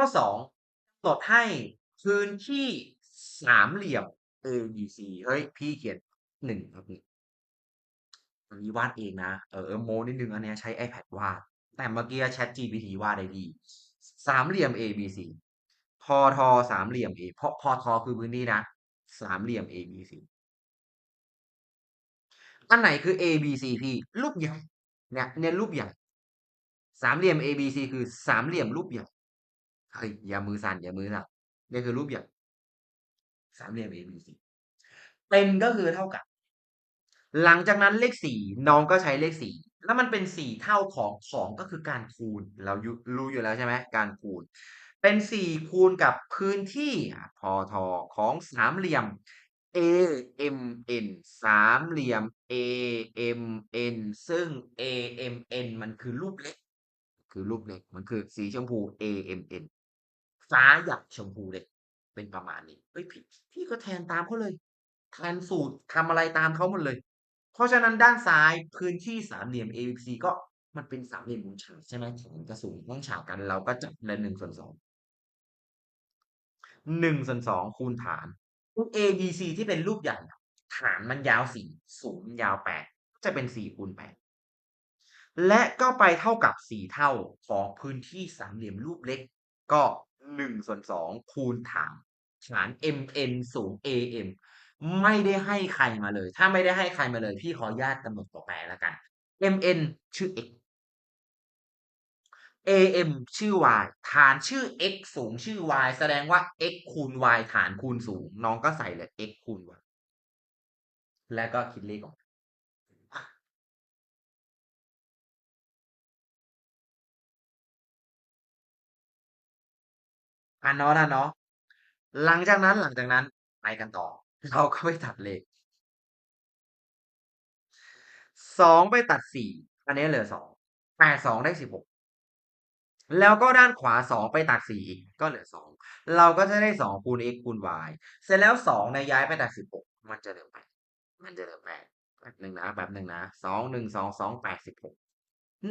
ข้อสองกำหนดให้พื้นที่สามเหลี่ยม ABC เฮ้ย พี่เขียนหนึ่งครับนี่อันนี้วาดเองนะ เออโมนิดหนึ่งอันเนี้ยใช้ iPad วาด แต่เมื่อกี้ ChatGPT วาดได้ดี สามเหลี่ยม ABC พอทอสามเหลี่ยม A เพราะพอทอคือพื้นที่นะ สามเหลี่ยม ABC อันไหนคือ ABC พี่ รูปใหญ่เนี่ยเนี่ยรูปใหญ่สามเหลี่ยม ABC คือสามเหลี่ยมรูปใหญ่ เฮ้ยอย่ามือสั่น อย่ามือสั่นเนี่ยคือรูปใหญ่สามเหลี่ยม ABC เป็นก็คือเท่ากับ หลังจากนั้นเลข4น้องก็ใช้เลข4แล้วมันเป็น4เท่าของ2ก็คือการคูณ เรายุรู้อยู่แล้วใช่ไหมการคูณ เป็น4คูณกับพื้นที่อ่าพอทอของสามเหลี่ยม AMN สามเหลี่ยม AMN ซึ่ง AMN มันคือรูปเล็ก คือรูปเล็ก มันคือสีชมพู AMN ฟ้าหยักชมพูเล็กเป็นประมาณนี้เฮ้ยพี่พี่ก็แทนตามเขาเลยแทนสูตรทำอะไรตามเขาหมดเลย เพราะฉะนั้นด้านซ้ายพื้นที่สามเหลี่ยม ABC ก็มันเป็นสามเหลี่ยมมุมฉากใช่ไหมฐานกับสูงต้องฉากกันเราก็จับเลย1/2 1/2คูณฐานรูป ABC ที่เป็นรูปใหญ่ฐานมันยาวสูงมันยาว8ก็จะเป็น4คูณ8และก็ไปเท่ากับ4เท่าของพื้นที่สามเหลี่ยมรูปเล็ก ก็ 1/2คูณฐานฐาน MN สูง AM ไม่ได้ให้ใครมาเลย ถ้าไม่ได้ให้ใครมาเลย พี่ขออนุญาตกำหนดตัวแปรแล้วกัน MN ชื่อ x AM ชื่อ y ฐานชื่อ x สูงชื่อ y แสดงว่า x คูณ y ฐานคูณสูง น้องก็ใส่เลย x คูณ y แล้วก็คิดเลขออก อะเนาะๆเนาะหลังจากนั้นหลังจากนั้นไปกันต่อ เราก็ไปตัดเลข2ไปตัด4อันนี้เหลือ2 8 2ได้16แล้วก็ด้านขวา2ไปตัด4อีกก็เหลือ2เราก็จะได้2คูณ x คูณ y เสร็จแล้ว2เนี่ยย้ายไปตัด16มันจะเหลือ8มันจะเหลือแป๊บหนึ่งนะแป๊บหนึ่งนะ2 1 2 2 8 16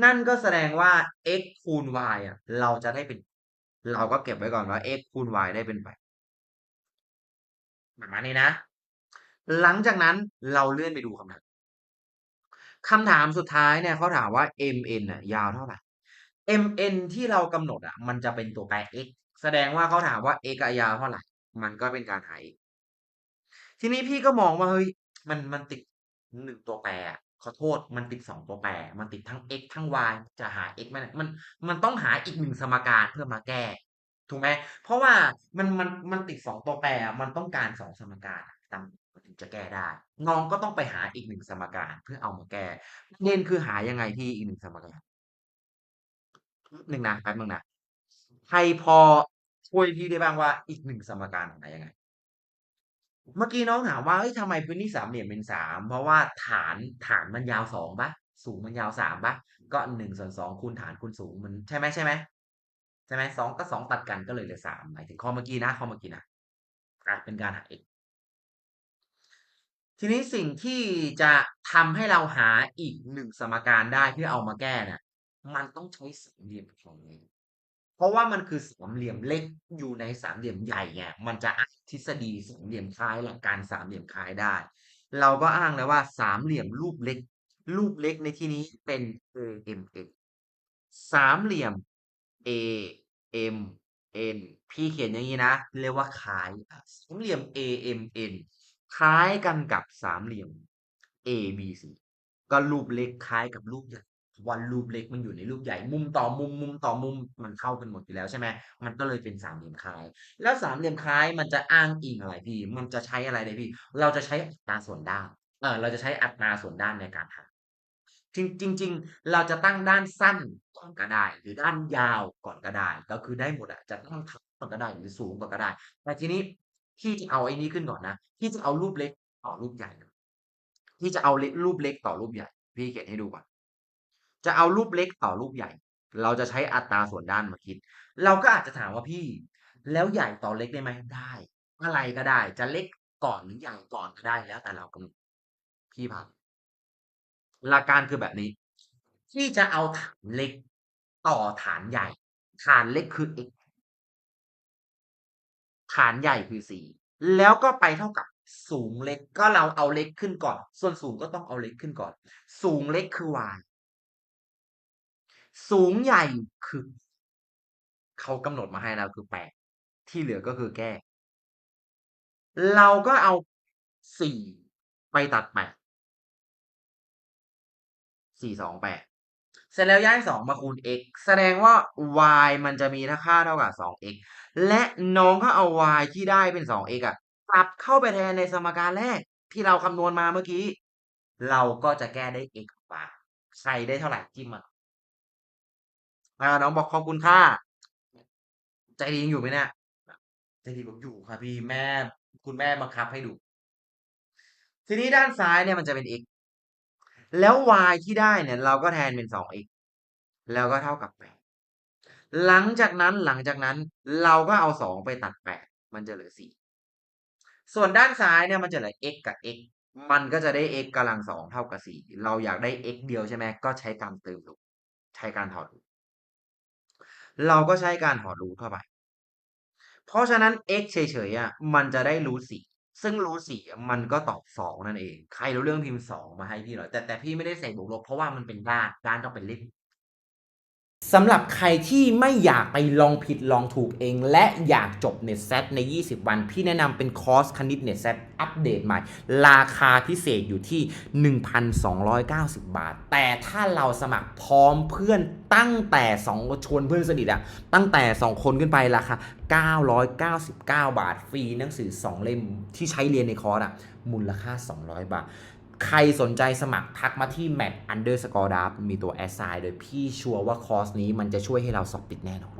นั่นก็แสดงว่า x คูณ y อะ เราจะได้เป็น เราก็เก็บไว้ก่อนว่า x คูณ y ได้เป็น8ประมาณนี้นะ หลังจากนั้นเราเลื่อนไปดูคำถามคำถามสุดท้ายเนี่ยเขาถามว่า MN น่ะยาวเท่าไหร่ mn ที่เรากำหนดอะ มันจะเป็นตัวแปร x แสดงว่าเขาถามว่า x อะยาวเท่าไหร่ มันก็เป็นการหา x ทีนี้พี่ก็มองว่าเฮ้ยมันมันติด1ตัวแปร ขอโทษมันติด2ตัวแปร มันติดทั้ง x ทั้ง y จะหา x ไม่ได้มันมันต้องหาอีก1สมการเพื่อมาแก้ ถูกไหมเพราะว่ามันมันมันติด2ตัวแปร มันต้องการ2สมการตามถึงจะแก้ได้ น้องก็ต้องไปหาอีก1สมการเพื่อเอามาแก้เด็นคือหายังไงพี่อีก1สมการ?หนึ่งนะแป๊บนึงนะใครพอช่วยพี่ได้บ้างว่าอีก1สมการหายังไง? เมื่อกี้น้องถามว่าเฮ้ยทำไมพื้นที่สามเหลี่ยมเป็น3เพราะว่าฐานฐานมันยาว2เปล่าสูงมันยาว3เปล่าก็1/2คูณฐานคูณสูงมันใช่ไหมใช่ไหมใช่ไหม2กับ2ตัดกันก็เลยเหลือ3หมายถึงข้อเมื่อกี้นะข้อเมื่อกี้นะอาเป็นการหา x ทีนี้สิ่งที่จะทำให้เราหาอีก1สมการได้เพื่อเอามาแก้นี่ยมันต้องใช้สามเหลี่ยมฝั่งนี้ เพราะว่ามันคือสามเหลี่ยมเล็กอยู่ในสามเหลี่ยมใหญ่ไงมันจะอ้างทฤษฎีสามเหลี่ยมคล้ายหลักการสามเหลี่ยมคล้ายได้ เราก็อ้างเลยว่าสามเหลี่ยมรูปเล็ก รูปเล็กในที่นี้เป็น AMN สามเหลี่ยม AMN พี่เขียนอย่างงี้นะ เรียกว่าคล้ายสามเหลี่ยม AMN คล้ายกันกับสามเหลี่ยม ABC ก็รูปเล็กคล้ายกับรูปใหญ่ เพราะว่ารูปเล็กมันอยู่ในรูปใหญ่มุมต่อมุมมุมต่อมุมมันเข้ากันหมดอยู่แล้วใช่ไหมมันก็เลยเป็นสามเหลี่ยมคล้าย แล้วสามเหลี่ยมคล้ายมันจะอ้างอิงอะไรพี่ มันจะใช้อะไรเลยพี่ เราจะใช้อัตราส่วนด้านเออเราจะใช้อัตราส่วนด้านในการหาจริงจริงเราจะตั้งด้านสั้นก่อนก็ได้ หรือด้านยาวก่อนก็ได้ก็คือได้หมดอะจะตั้งต่ำก่อนก็ได้หรือสูงก่อนก็ได้ แต่ทีนี้พี่จะเอาไอ้นี้ขึ้นก่อนนะพี่จะเอารูปเล็กต่อรูปใหญ่พี่จะเอารูปเล็กต่อรูปใหญ่ พี่เขียนให้ดูก่อน จะเอารูปเล็กต่อรูปใหญ่ เราจะใช้อัตราส่วนด้านมาคิด เราก็อาจจะถามว่าพี่ แล้วใหญ่ต่อเล็กได้ไหม?ได้ อะไรก็ได้ จะเล็กก่อนหรือใหญ่ก่อนก็ได้แล้วแต่เรากำหนดพี่พาหลักการคือแบบนี้พี่จะเอาฐานเล็กต่อฐานใหญ่ ฐานเล็กคือ x ฐานใหญ่คือ4แล้วก็ไปเท่ากับสูงเล็กก็เราเอาเล็กขึ้นก่อน ส่วนสูงก็ต้องเอาเล็กขึ้นก่อน สูงเล็กคือ y สูงใหญ่คือเขากำหนดมาให้แล้วคือ8ที่เหลือก็คือแก้ เราก็เอา4ไปตัด8 4 2 8เสร็จแล้วย้าย2มาคูณ x แสดงว่า y มันจะมีค่าเท่ากับ 2x และน้องก็เอา y ที่ได้เป็น 2x อะกลับเข้าไปแทนในสมการแรกที่เราคำนวณมาเมื่อกี้ เราก็จะแก้ได้ x ออกมาใส่ได้เท่าไหร่จิ้มมา อาน้องบอกขอบคุณค่ะใจดียังอยู่ไหมเนี่ยใจดีบอกอยู่ค่ะพี่แม่ คุณแม่บังคับให้ดู ทีนี้ด้านซ้ายเนี่ยมันจะเป็น x แล้ว y ที่ได้เนี่ย เราก็แทนเป็น 2x แล้วก็เท่ากับ 8 หลังจากนั้นหลังจากนั้นเราก็เอา 2 ไปตัด 8 มันจะเหลือ 4 ส่วนด้านซ้ายเนี่ยมันจะเหลือ x กับ x มันก็จะได้ x กำลัง2เท่ากับ 4 เราอยากได้ x เดียวใช่ไหมก็ใช้การเติมรูทใช้การถอดรูท เราก็ใช้การหอดรูทเข้าไป เพราะฉะนั้น x เฉยๆอะมันจะได้รูท4ซึ่งรูทสี่มันก็ตอบสองนั่นเอง ใครรู้เรื่องพิมพ์2มาให้พี่หน่อย แต่แต่พี่ไม่ได้ใส่บวกลบเพราะว่ามันเป็นด้านด้านต้องเป็นเลข สำหรับใครที่ไม่อยากไปลองผิดลองถูกเอง และอยากจบเน็ตเซตใน 20 วัน พี่แนะนำเป็นคอร์สคณิตเน็ตเซตอัปเดตใหม่ ราคาพิเศษอยู่ที่ 1,290 บาท แต่ถ้าเราสมัครพร้อมเพื่อนตั้งแต่ 2 ชวนเพื่อนสนิทอะตั้งแต่ 2 คนขึ้นไปราคา 999 บาท ฟรีหนังสือ 2 เล่มที่ใช้เรียนในคอร์สอะมูลค่า 200 บาท ใครสนใจสมัครทักมาที่ mat Underscore d a r มีตัว s i โดยพี่ชัวร์ว่าคอร์สนี้มันจะช่วยให้เราสอบติดแน่นอน